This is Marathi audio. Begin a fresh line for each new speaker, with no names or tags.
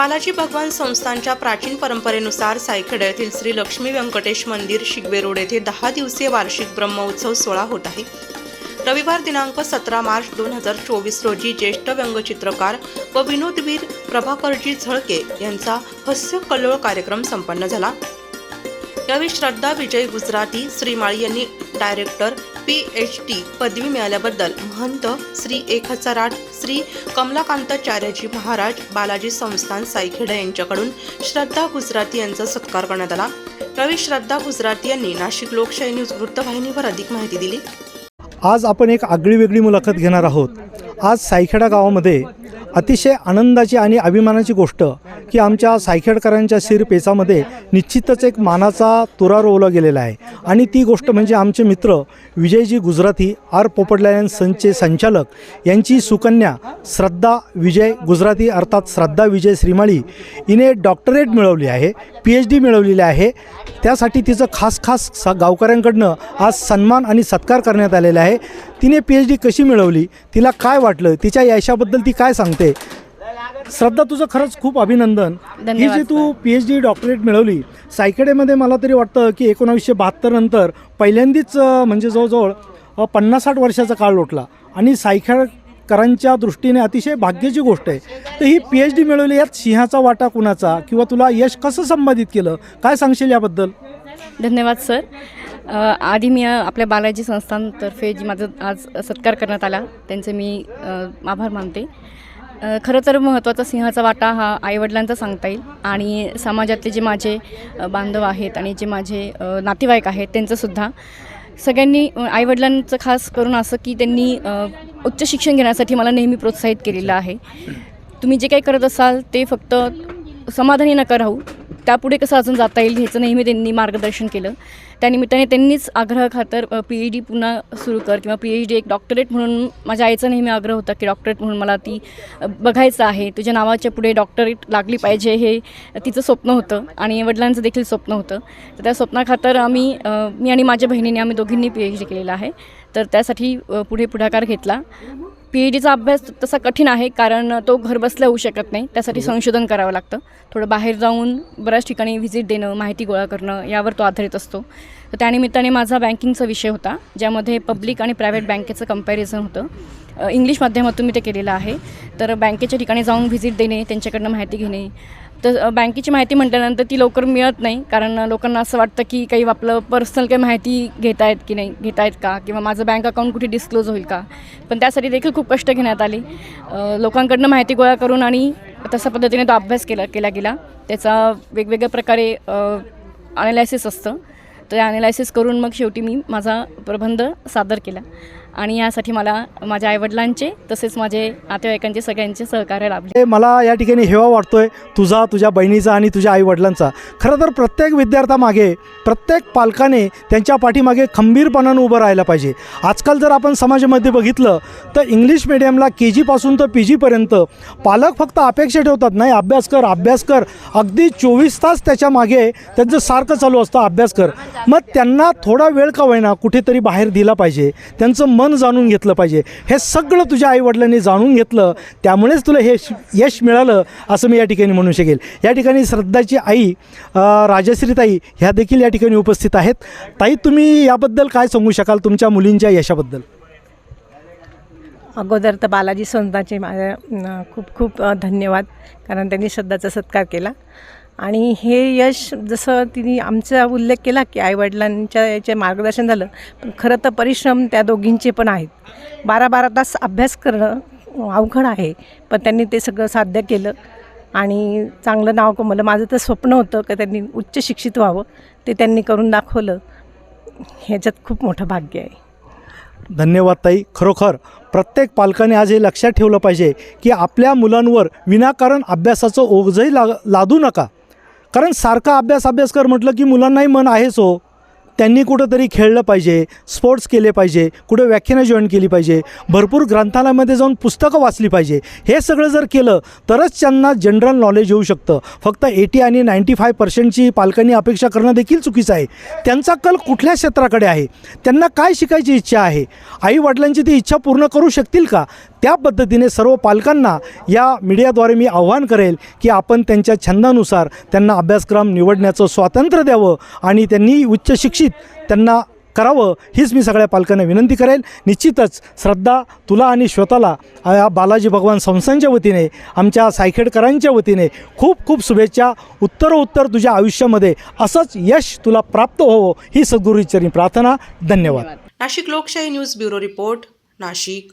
बालाजी भगवान संस्थानच्या प्राचीन परंपरेनुसार सायखेडा येथील श्री लक्ष्मी व्यंकटेश मंदिर शिगवे रोड येथे दहा दिवसीय वार्षिक ब्रह्मोत्सव सोहळा होत आहे. रविवार दिनांक सतरा मार्च दोन हजार चोवीस रोजी ज्येष्ठ व्यंगचित्रकार व विनोदवीर प्रभाकरजी झळके यांचा हास्य कल्लोळ कार्यक्रम संपन्न झाला. यावेळी श्रद्धा विजय गुजराती श्रीमाळी यांनी डायरेक्टर पी एच डी पदवी मिळाल्याबद्दल महंत श्री एक हजार आठ श्री कमलाकांताचार्यजी महाराज बालाजी संस्थान सायखेडा यांच्याकडून श्रद्धा गुजराती यांचा सत्कार करण्यात आला. यावेळी श्रद्धा गुजराती यांनी नाशिक लोकशाही न्यूज वृत्तवाहिनीवर अधिक माहिती दिली.
आज आपण एक आगळी वेगळी मुलाखत घेणार आहोत. आज सायखेडा गावामध्ये अतिशय आनंदाची आणि अभिमानाची गोष्ट की आमच्या सायखेडकरांच्या शिरपेचामध्ये निश्चितच एक मानाचा तुरा रोवला गेलेला आहे. आणि ती गोष्ट म्हणजे आमचे मित्र विजयजी गुजराती आर पोपटलायन संचे संचालक यांची सुकन्या श्रद्धा विजय गुजराती अर्थात श्रद्धा विजय श्रीमाळी हिने डॉक्टरेट मिळवली आहे पी एच डी मिळवलेली आहे. त्यासाठी तिचं खास खास स गावकऱ्यांकडनं आज सन्मान आणि सत्कार करण्यात आलेला आहे. तिने पी एच डी कशी मिळवली तिला काय वाटलं तिच्या यशाबद्दल ती काय सांगते? श्रद्धा तुझं खरंच खूप अभिनंदन. ही जी तू पी एच डी डॉक्टरेट मिळवली सायकेडेमध्ये मला तरी वाटतं की एकोणावीसशे बहात्तर नंतर पहिल्यांदीच म्हणजे जवळजवळ पन्नास साठ वर्षाचा काळ लोटला. आणि सायखेडकरांच्या दृष्टीने अतिशय भाग्याची गोष्ट आहे. तर ही पी एच डी मिळवली यात सिंहाचा वाटा कुणाचा? किंवा तुला यश कसं संपादित केलं? काय सांगशील याबद्दल?
धन्यवाद सर. आधी मी आपल्या बालाजी संस्थांतर्फे जी माझं आज सत्कार करण्यात आला त्यांचे मी आभार मानते. खरं तर महत्त्वाचा सिंहाचा वाटा हा आईवडिलांचा सांगता येईल आणि समाजातले जे माझे बांधव आहेत आणि जे माझे नातेवाईक आहेत त्यांचंसुद्धा सगळ्यांनी आईवडिलांचं खास करून असं की त्यांनी उच्च शिक्षण घेण्यासाठी मला नेहमी प्रोत्साहित केलेलं आहे. तुम्ही जे काही करत असाल ते फक्त समाधानी नका राहू त्यापुढे कसं अजून जाता येईल ह्याचं नेहमी त्यांनी मार्गदर्शन केलं. त्यानिमित्ताने त्यांनीच आग्रह खातर पी एच डी पुन्हा सुरू कर किंवा पी एच डी एक डॉक्टरेट म्हणून माझ्या आईचा नेहमी आग्रह होता की डॉक्टरेट म्हणून मला ती बघायचं आहे. तुझ्या नावाच्या पुढे डॉक्टरेट लागली पाहिजे हे तिचं स्वप्न होतं आणि वडिलांचं देखील स्वप्न होतं. तर त्या स्वप्नाखातर आम्ही मी आणि माझ्या बहिणीने आम्ही दोघींनी पी एच डी केलेला आहे. तर त्यासाठी पुढे पुढाकार घेतला. पी एच डीचा अभ्यास तसा कठीण आहे कारण तो घरबसल्या होऊ शकत नाही. त्यासाठी संशोधन करावं लागतं. थोडं बाहेर जाऊन बऱ्याच ठिकाणी व्हिजिट देणं माहिती गोळा करणं यावर तो आधारित असतो. तर त्यानिमित्ताने माझा बँकिंगचा विषय होता ज्यामध्ये पब्लिक आणि प्रायव्हेट बँकेचं कंपॅरिझन होतं. इंग्लिश माध्यमातून मी ते केलेलं आहे. तर बँकेच्या ठिकाणी जाऊन व्हिजिट देणे त्यांच्याकडनं माहिती घेणे. तर बँकेची माहिती म्हटल्यानंतर ती लवकर मिळत नाही कारण लोकांना असं वाटतं की काही आपलं पर्सनल काही माहिती घेत आहेत की नाही घेत आहेत का? किंवा माझं बँक अकाउंट कुठे डिस्क्लोज होईल का? पण त्यासाठी देखील खूप कष्ट घेण्यात आले. लोकांकडनं माहिती गोळा करून आणि तशा पद्धतीने तो अभ्यास केला केला गेला. त्याचा वेगवेगळ्या प्रकारे ॲनालायसिस असतं. तर ॲनालायसिस करून मग शेवटी मी माझा प्रबंध सादर केला. आणि यासाठी मला माझ्या आईवडिलांचे तसेच माझे नातेवाईकांचे सगळ्यांचे सहकार्य लाभले.
हे मला या ठिकाणी हेवा वाटतोय तुझा तुझ्या बहिणीचा आणि तुझ्या आईवडिलांचा. खरं तर प्रत्येक विद्यार्थ्यामागे प्रत्येक पालकाने त्यांच्या पाठीमागे खंबीरपणानं उभं राहायला पाहिजे. आजकाल जर आपण समाजामध्ये बघितलं तर इंग्लिश मिडियमला के जीपासून तर पी जीपर्यंत पालक फक्त अपेक्षा ठेवतात नाही अभ्यास कर अभ्यास कर. अगदी चोवीस तास त्याच्यामागे त्यांचं सारखं चालू असतं अभ्यास कर. मग त्यांना थोडा वेळ का होईना कुठेतरी बाहेर दिला पाहिजे. त्यांचं मन जाणून घेतलं पाहिजे. हे सगळं तुझ्या आईवडिलांनी जाणून घेतलं त्यामुळेच तुला हे यश मिळालं असं मी या ठिकाणी म्हणू शकेल. या ठिकाणी श्रद्धाची आई राजश्रीताई ह्या देखील या ठिकाणी उपस्थित आहेत. ताई तुम्ही याबद्दल काय सांगू शकाल तुमच्या मुलींच्या यशाबद्दल?
अगोदर तर बालाजी संतांचे माझ्या खूप खूप धन्यवाद. कारण त्यांनी श्रद्धाचा सत्कार केला. आणि हे यश जसं तिने आमचा उल्लेख केला की आईवडिलांच्या याचे मार्गदर्शन झालं पण खरं तर परिश्रम त्या दोघींचे पण आहेत. बारा बारा तास अभ्यास करणं अवघड आहे पण त्यांनी ते सगळं साध्य केलं आणि चांगलं नाव कमवलं. माझं तर स्वप्न होतं का त्यांनी उच्च शिक्षित व्हावं ते त्यांनी करून दाखवलं. ह्याच्यात खूप मोठं भाग्य आहे.
धन्यवाद ताई. खरोखर प्रत्येक पालकाने आज हे लक्षात ठेवलं पाहिजे की आपल्या मुलांवर विनाकारण अभ्यासाचं ओझही ला लादू नका. कारण सारखा अभ्यास अभ्यास कर म्हटलं की मुलांनाही मन आहेच हो. त्यांनी कुठंतरी खेळलं पाहिजे स्पोर्ट्स केले पाहिजे कुठं व्याख्यानं जॉईन केली पाहिजे भरपूर ग्रंथालयामध्ये जाऊन पुस्तकं वाचली पाहिजे. हे सगळं जर केलं तरच त्यांना जनरल नॉलेज येऊ शकतं. फक्त एटी आणि नाईंटी फाय पर्सेंटची पालकांनी अपेक्षा करणं देखील चुकीचं आहे. त्यांचा कल कुठल्या क्षेत्राकडे आहे? त्यांना काय शिकायची इच्छा आहे? आई वडिलांची ती इच्छा पूर्ण करू शकतील का? त्या पद्धतीने सर्व पालकांना या मीडियाद्वारे मी आव्हान करेल की आपण त्यांच्या छंदानुसार त्यांना अभ्यासक्रम निवडण्याचं स्वातंत्र्य द्यावं आणि त्यांनी उच्च शिक्षित त्यांना करावं हीच मी सगळ्या पालकांना विनंती करेल. निश्चितच श्रद्धा तुला आणि श्वेताला या बालाजी भगवान संस्थांच्या वतीने आमच्या सायखेडकरांच्या वतीने खूप खूप शुभेच्छा. उत्तरोत्तर तुझ्या आयुष्यामध्ये असंच यश तुला प्राप्त व्हावं ही सद्गुरूचरणी प्रार्थना. धन्यवाद.
नाशिक लोकशाही न्यूज ब्युरो रिपोर्ट नाशिक.